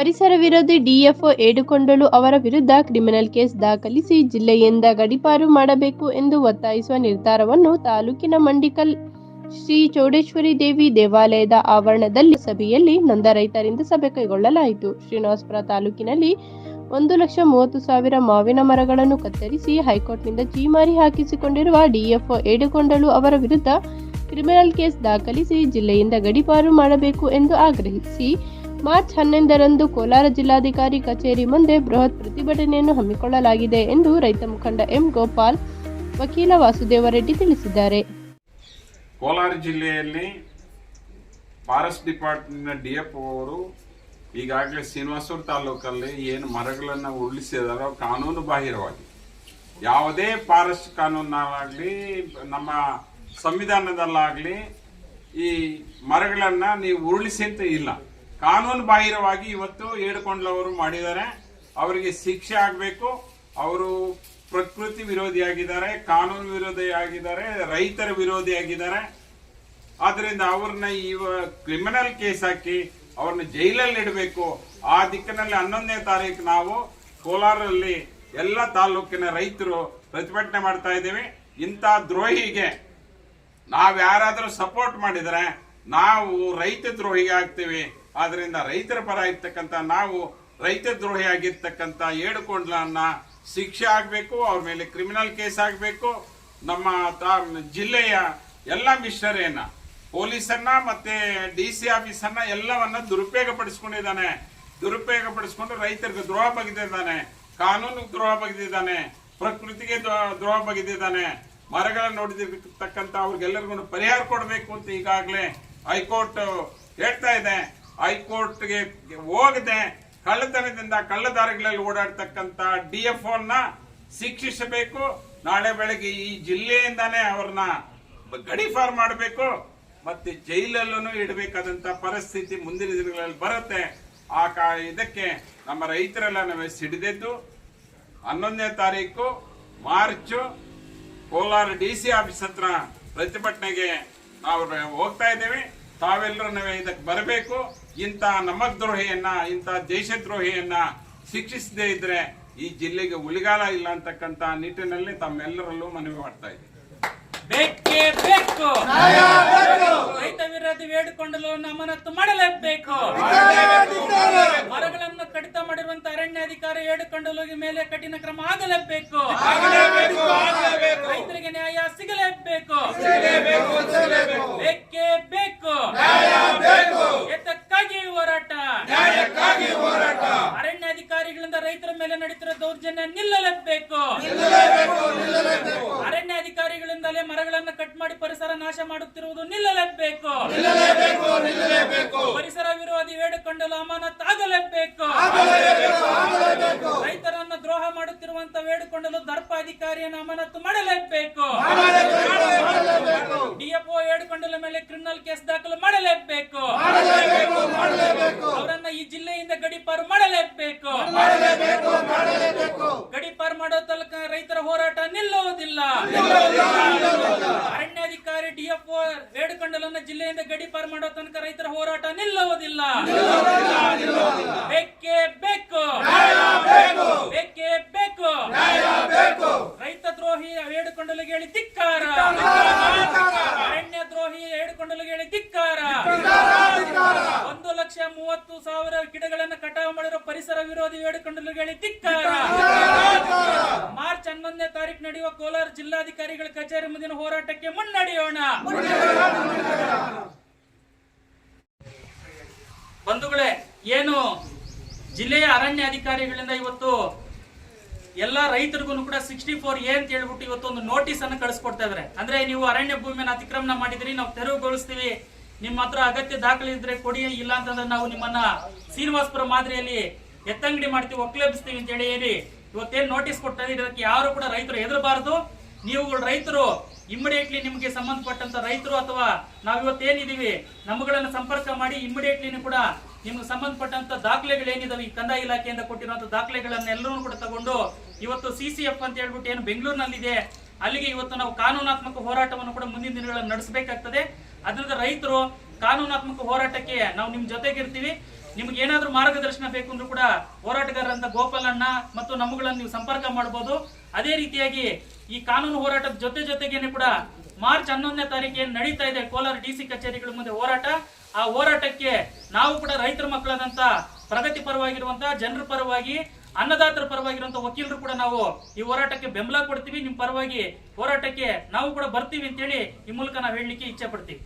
ಪರಿಸರ ವಿರೋಧಿ ಡಿಎಫ್ಒ ಏಡುಕೊಂಡಳು. ಅವರ ವಿರುದ್ಧ ಕ್ರಿಮಿನಲ್ ಕೇಸ್ ದಾಖಲಿಸಿ ಜಿಲ್ಲೆಯಿಂದ ಗಡಿಪಾರು ಮಾಡಬೇಕು ಎಂದು ಒತ್ತಾಯಿಸುವ ನಿರ್ಧಾರವನ್ನು ತಾಲೂಕಿನ ಮಂಡಿಕಲ್ ಶ್ರೀ ಚೌಡೇಶ್ವರಿ ದೇವಿ ದೇವಾಲಯದ ಆವರಣದಲ್ಲಿ ಸಭೆಯಲ್ಲಿ ನೊಂದ ರೈತರಿಂದ ಸಭೆ ಕೈಗೊಳ್ಳಲಾಯಿತು. ಶ್ರೀನಿವಾಸಪುರ ತಾಲೂಕಿನಲ್ಲಿ ಒಂದು ಲಕ್ಷ ಮೂವತ್ತು ಸಾವಿರ ಮಾವಿನ ಮರಗಳನ್ನು ಕತ್ತರಿಸಿ ಹೈಕೋರ್ಟ್ನಿಂದ ಚೀಮಾರಿ ಹಾಕಿಸಿಕೊಂಡಿರುವ ಡಿಎಫ್ಒ ಏಡುಕೊಂಡಳು. ಅವರ ವಿರುದ್ಧ ಕ್ರಿಮಿನಲ್ ಕೇಸ್ ದಾಖಲಿಸಿ ಜಿಲ್ಲೆಯಿಂದ ಗಡಿಪಾರು ಮಾಡಬೇಕು ಎಂದು ಆಗ್ರಹಿಸಿ ಮಾರ್ಚ್ ಹನ್ನೊಂದರಂದು ಕೋಲಾರ ಜಿಲ್ಲಾಧಿಕಾರಿ ಕಚೇರಿ ಮುಂದೆ ಬೃಹತ್ ಪ್ರತಿಭಟನೆಯನ್ನು ಹಮ್ಮಿಕೊಳ್ಳಲಾಗಿದೆ ಎಂದು ರೈತ ಮುಖಂಡ ಎಂ ಗೋಪಾಲ್, ವಕೀಲ ವಾಸುದೇವರೆಡ್ಡಿ ತಿಳಿಸಿದ್ದಾರೆ. ಕೋಲಾರ ಜಿಲ್ಲೆಯಲ್ಲಿ ಫಾರೆಸ್ಟ್ ಡಿಪಾರ್ಟ್ಮೆಂಟ್ನ ಡಿ ಎಫ್ ಅವರು ಈಗಾಗಲೇ ಶ್ರೀನಿವಾಸೂರು ತಾಲೂಕಲ್ಲಿ ಏನು ಮರಗಳನ್ನು ಉರುಳಿಸಿದಾರೋ ಕಾನೂನು ಬಾಹಿರವಾಗಿ ಯಾವುದೇ ಫಾರೆಸ್ಟ್ ಕಾನೂನಾಗಲಿ ನಮ್ಮ ಸಂವಿಧಾನದಲ್ಲಾಗಲಿ ಈ ಮರಗಳನ್ನು ನೀವು ಉರುಳಿಸಿ ಇಲ್ಲ. ಕಾನೂನು ಬಾಹಿರವಾಗಿ ಇವತ್ತು ಏಡ್ಕೊಂಡ್ಲವರು ಮಾಡಿದ್ದಾರೆ. ಅವರಿಗೆ ಶಿಕ್ಷೆ ಆಗಬೇಕು. ಅವರು ಪ್ರಕೃತಿ ವಿರೋಧಿಯಾಗಿದ್ದಾರೆ, ಕಾನೂನು ವಿರೋಧಿಯಾಗಿದ್ದಾರೆ, ರೈತರ ವಿರೋಧಿಯಾಗಿದ್ದಾರೆ. ಆದ್ರಿಂದ ಅವ್ರನ್ನ ಇವ ಕ್ರಿಮಿನಲ್ ಕೇಸ್ ಹಾಕಿ ಅವ್ರನ್ನ ಜೈಲಲ್ಲಿ ಇಡಬೇಕು. ಆ ದಿಕ್ಕಿನಲ್ಲಿ ಹನ್ನೊಂದನೇ ತಾರೀಕು ನಾವು ಕೋಲಾರಲ್ಲಿ ಎಲ್ಲ ತಾಲೂಕಿನ ರೈತರು ಪ್ರತಿಭಟನೆ ಮಾಡ್ತಾ ಇದ್ದೀವಿ. ಇಂಥ ದ್ರೋಹಿಗೆ ನಾವು ಯಾರಾದರೂ ಸಪೋರ್ಟ್ ಮಾಡಿದರೆ ನಾವು ರೈತ ದ್ರೋಹಿಗೆ ಆಗ್ತೀವಿ. ಆದ್ರಿಂದ ರೈತರ ಪರ ಇರ್ತಕ್ಕಂಥ ನಾವು ರೈತ ದ್ರೋಹಿ ಆಗಿರ್ತಕ್ಕಂಥ ಏಡುಕೊಂಡ್ಲನ್ನ ಶಿಕ್ಷೆ ಆಗಬೇಕು, ಅವ್ರ ಮೇಲೆ ಕ್ರಿಮಿನಲ್ ಕೇಸ್ ಆಗಬೇಕು. ನಮ್ಮ ತಾ- ಜಿಲ್ಲೆಯ ಎಲ್ಲ ಮಿಷನರಿಯನ್ನ ಪೊಲೀಸನ್ನ ಮತ್ತೆ ಡಿ ಸಿ ಆಫೀಸನ್ನ ಎಲ್ಲವನ್ನ ದುರುಪಯೋಗ ಪಡಿಸ್ಕೊಂಡಿದ್ದಾನೆ ದುರುಪಯೋಗ ಪಡಿಸ್ಕೊಂಡು ರೈತರಿಗೆ ದ್ರೋಹ ಬಗೆದಿದ್ದಾನೆ, ಕಾನೂನು ದ್ರೋಹ ಬಗೆದಿದ್ದಾನೆ, ಪ್ರಕೃತಿಗೆ ದ್ರೋ- ದ್ರೋಹ ಬಗೆದಿದ್ದಾನೆ. ಮರಗಳನ್ನು ನೋಡಿದಿರ್ತಕ್ಕಂಥ ಅವ್ರಿಗೆಲ್ಲರಿಗೂ ಪರಿಹಾರ ಕೊಡಬೇಕು ಅಂತ ಈಗಾಗಲೇ ಹೈಕೋರ್ಟ್ ಹೇಳ್ತಾ ಇದೆ. ಹೈಕೋರ್ಟ್ಗೆ ಹೋಗದೆ ಕಳ್ಳತನದಿಂದ ಕಳ್ಳದಾರಿಗಳಲ್ಲಿ ಓಡಾಡ್ತಕ್ಕಂಥ ಡಿ ಎಫ್ ಓನ್ನ ಶಿಕ್ಷಿಸಬೇಕು. ನಾಳೆ ಬೆಳಗ್ಗೆ ಈ ಜಿಲ್ಲೆಯಿಂದಾನೇ ಅವ್ರನ್ನ ಗಡಿಫಾರ್ ಮಾಡಬೇಕು. ಮತ್ತೆ ಜೈಲಲ್ಲೂ ಇಡಬೇಕಾದಂತ ಪರಿಸ್ಥಿತಿ ಮುಂದಿನ ದಿನಗಳಲ್ಲಿ ಬರುತ್ತೆ. ಆ ಕಾ ಇದಕ್ಕೆ ನಮ್ಮ ರೈತರೆಲ್ಲ ನಾವೇ ಸಿಡಿದೆದ್ದು ಹನ್ನೊಂದನೇ ತಾರೀಕು, March, Kolar D C office ಹತ್ರ ಪ್ರತಿಭಟನೆಗೆ ನಾವು ಹೋಗ್ತಾ ಇದ್ದೇವೆ. ತಾವೆಲ್ಲರೂ ನಾವೇ ಇದಕ್ಕೆ ಬರಬೇಕು. ಇಂಥ ನಮದ್ರೋಹಿಯನ್ನ ಇಂಥ ದೇಶದ್ರೋಹಿಯನ್ನ ಶಿಕ್ಷಿಸದೇ ಇದ್ರೆ ಈ ಜಿಲ್ಲೆಗೆ ಉಳಿಗಾಲ ಇಲ್ಲ ಅಂತಕ್ಕಂಥ ನಿಟ್ಟಿನಲ್ಲಿ ತಮ್ಮೆಲ್ಲರಲ್ಲೂ ಮನವಿ ಮಾಡ್ತಾ ಇದ್ದೀನಿ. ಬೇಕೇ ಬೇಕು. ರೈತ ವಿರೋಧಿ ಬೇಡಿಕೊಂಡಲು ನಮ್ಮನತ್ತು ಮಾಡಲೇಬೇಕು. ಮರಗಳನ್ನು ಕಡಿತ ಮಾಡಿರುವಂತ ಅರಣ್ಯಾಧಿಕಾರಿ ಏಡುಕೊಂಡಲು ಮೇಲೆ ಕಠಿಣ ಕ್ರಮ ಆಗಲೇಬೇಕು. ರೈತರಿಗೆ ನ್ಯಾಯ ಸಿಗಲೇಬೇಕು. ಬೇಕೇ ಬೇಕು. ಎತ್ತಕ್ಕಾಗಿ ಹೋರಾಟ. ಹೋರಾಟ. ಅರಣ್ಯ ಅಧಿಕಾರಿಗಳಿಂದ ರೈತರ ಮೇಲೆ ನಡೀತಿರೋ ದೌರ್ಜನ್ಯ ನಿಲ್ಲಲೇಬೇಕು. ಅರಣ್ಯ ಅಧಿಕಾರಿಗಳಿಂದಲೇ ಮರಗಳನ್ನು ಕಟ್ ಮಾಡಿ ಪರಿಸರ ನಾಶ ಮಾಡುತ್ತಿರುವುದು ನಿಲ್ಲಲೇಬೇಕು. ಪರಿಸರ ವಿರೋಧಿ ಬೇಡಿಕೊಂಡಲು ಅಮಾನತ್ ಆಗಲೇಬೇಕು. ರೈತರನ್ನ ದ್ರೋಹ ಮಾಡುತ್ತಿರುವಂತ ವೇಡುಕೊಂಡಲು ದರ್ಪ ಅಧಿಕಾರಿಯನ್ನು ಅಮಾನತು ಮಾಡಲೇಬೇಕು. ಡಿಎಫ್ಒ ಮೇಲೆ ಕ್ರಿಮಿನಲ್ ಕೇಸ್ ದಾಖಲು ಮಾಡಲೇಬೇಕು. ಅವರನ್ನ ಈ ಜಿಲ್ಲೆಯಿಂದ ಗಡಿಪಾರು ಮಾಡಲೇಬೇಕು. ಗಡಿಪಾರು ಮಾಡೋ ತನಕ ರೈತರ ಹೋರಾಟ ನಿಲ್ಲುವುದಿಲ್ಲ. ಅರಣ್ಯಾಧಿಕಾರಿ ಡಿಎಫ್ಒ ಬೇಡಿಕೊಂಡಲನ್ನ ಜಿಲ್ಲೆಯಿಂದ ಗಡಿಪಾರು ಮಾಡೋ ತನಕ ರೈತರ ಹೋರಾಟ ನಿಲ್ಲುವುದಿಲ್ಲ. ಬೇಕು ಬೇಕೇ ಬೇಕು ರೈತ ದ್ರೋಹಿ ಬೇಡಿಕೊಂಡಲಿಗೆ ಹೇಳಿ ಧಿಕ್ಕಾರ ಅರಣ್ಯ ದ್ರೋಹಿ ಬೇಡಿಕೊಂಡಲಿಗೆ ಹೇಳಿ ಧಿಕ್ಕಾರ ಒಂದು ಲಕ್ಷ ಮೂವತ್ತು ಸಾವಿರ ಗಿಡಗಳನ್ನು ಕಟಾವು ಮಾಡಿರೋ ಪರಿಸರ ವಿರೋಧಿ ಬೇಡಿಕೊಂಡಲಿಗೆ ಹೇಳಿ ಧಿಕ್ಕಾರ ಮಾರ್ಚ್ ಹನ್ನೊಂದನೇ ತಾರೀಕು ನಡೆಯುವ ಕೋಲಾರ ಜಿಲ್ಲಾಧಿಕಾರಿಗಳ ಕಚೇರಿ ಮುಂದಿನ ಹೋರಾಟಕ್ಕೆ ಮುನ್ನಡೆಯೋಣ. ಬಂಧುಗಳೇ ಏನು ಜಿಲ್ಲೆಯ ಅರಣ್ಯ ಅಧಿಕಾರಿಗಳಿಂದ ಇವತ್ತು ಎಲ್ಲ ರೈತರಿಗೂ ಕೂಡ ಸಿಕ್ಸ್ಟಿ ಫೋರ್ ಎ ಅಂತ ಹೇಳ್ಬಿಟ್ಟು ಇವತ್ತು ಒಂದು ನೋಟಿಸ್ ಅನ್ನು ಕಳಿಸ್ಕೊಡ್ತಾ ಇದಾರೆ. ಅಂದ್ರೆ ನೀವು ಅರಣ್ಯ ಭೂಮಿಯನ್ನು ಅತಿಕ್ರಮಣ ಮಾಡಿದ್ರಿ, ನಾವು ತೆರವುಗೊಳಿಸ್ತೀವಿ. ನಿಮ್ಮ ಹತ್ರ ಅಗತ್ಯ ದಾಖಲೆ ಇದ್ರೆ ಕೊಡಿ, ಇಲ್ಲ ಅಂತಂದ್ರೆ ನಾವು ನಿಮ್ಮನ್ನ ಶ್ರೀನಿವಾಸಪುರ ಮಾದರಿಯಲ್ಲಿ ಎತ್ತಂಗಡಿ ಮಾಡ್ತೀವಿ ಒಕ್ಲೇಬಿಸ್ತೀವಿ ಅಂತ ಹೇಳಿ ಇವತ್ತೇನು ನೋಟಿಸ್ ಕೊಡ್ತಾ ಇದಕ್ಕೆ ಯಾರು ಕೂಡ ರೈತರು ಹೆದರಬಾರದು. ನೀವುಗಳು ರೈತರು ಇಮಿಡಿಯೇಟ್ಲಿ ನಿಮಗೆ ಸಂಬಂಧಪಟ್ಟಂತ ರೈತರು ಅಥವಾ ನಾವು ಏನಿದ್ದೀವಿ ನಮ್ಮಗಳನ್ನ ಸಂಪರ್ಕ ಮಾಡಿ ಇಮಿಡಿಯೇಟ್ಲಿ ಕೂಡ ನಿಮ್ಗೆ ಸಂಬಂಧಪಟ್ಟಂತ ದಾಖಲೆಗಳು ಏನಿದಾವೆ ಈ ಕಂದಾಯ ಇಲಾಖೆಯಿಂದ ಕೊಟ್ಟಿರುವಂತ ದಾಖಲೆಗಳನ್ನೆಲ್ಲರೂ ಕೂಡ ತಗೊಂಡು ಇವತ್ತು ಸಿ ಸಿ ಎಫ್ ಅಂತ ಹೇಳ್ಬಿಟ್ಟು ಏನು ಬೆಂಗಳೂರಿನಲ್ಲಿದೆ, ಅಲ್ಲಿಗೆ ಇವತ್ತು ನಾವು ಕಾನೂನಾತ್ಮಕ ಹೋರಾಟವನ್ನು ಕೂಡ ಮುಂದಿನ ದಿನಗಳಲ್ಲಿ ನಡೆಸಬೇಕಾಗ್ತದೆ. ಅದರಿಂದ ರೈತರು ಕಾನೂನಾತ್ಮಕ ಹೋರಾಟಕ್ಕೆ ನಾವು ನಿಮ್ ಜೊತೆಗಿರ್ತೀವಿ. ನಿಮ್ಗೆ ಏನಾದ್ರೂ ಮಾರ್ಗದರ್ಶನ ಬೇಕು ಅಂದ್ರೂ ಕೂಡ ಹೋರಾಟಗಾರರಂತ ಗೋಪಾಲಣ್ಣ ಮತ್ತು ನಮ್ಮಗಳನ್ನು ನೀವು ಸಂಪರ್ಕ ಮಾಡಬಹುದು ಅದೇ ರೀತಿಯಾಗಿ ಈ ಕಾನೂನು ಹೋರಾಟದ ಜೊತೆ ಜೊತೆಗೇನೆ ಕೂಡ ಮಾರ್ಚ್ ಹನ್ನೊಂದನೇ ತಾರೀಕು ಏನ್ ನಡೀತಾ ಇದೆ ಕೋಲಾರ ಡಿ ಸಿ ಕಚೇರಿಗಳ ಮುಂದೆ ಹೋರಾಟ. ಆ ಹೋರಾಟಕ್ಕೆ ನಾವು ಕೂಡ ರೈತರ ಮಕ್ಕಳಾದಂತ ಪ್ರಗತಿ ಪರವಾಗಿರುವಂತಹ ಜನರ ಪರವಾಗಿ, ಅನ್ನದಾತರ ಪರವಾಗಿರುವಂತ ವಕೀಲರು ಕೂಡ ನಾವು ಈ ಹೋರಾಟಕ್ಕೆ ಬೆಂಬಲ ಕೊಡ್ತೀವಿ. ನಿಮ್ ಪರವಾಗಿ ಹೋರಾಟಕ್ಕೆ ನಾವು ಕೂಡ ಬರ್ತೀವಿ ಅಂತೇಳಿ ಈ ಮೂಲಕ ನಾವು ಹೇಳಲಿಕ್ಕೆ ಇಚ್ಛೆ ಪಡ್ತೀವಿ.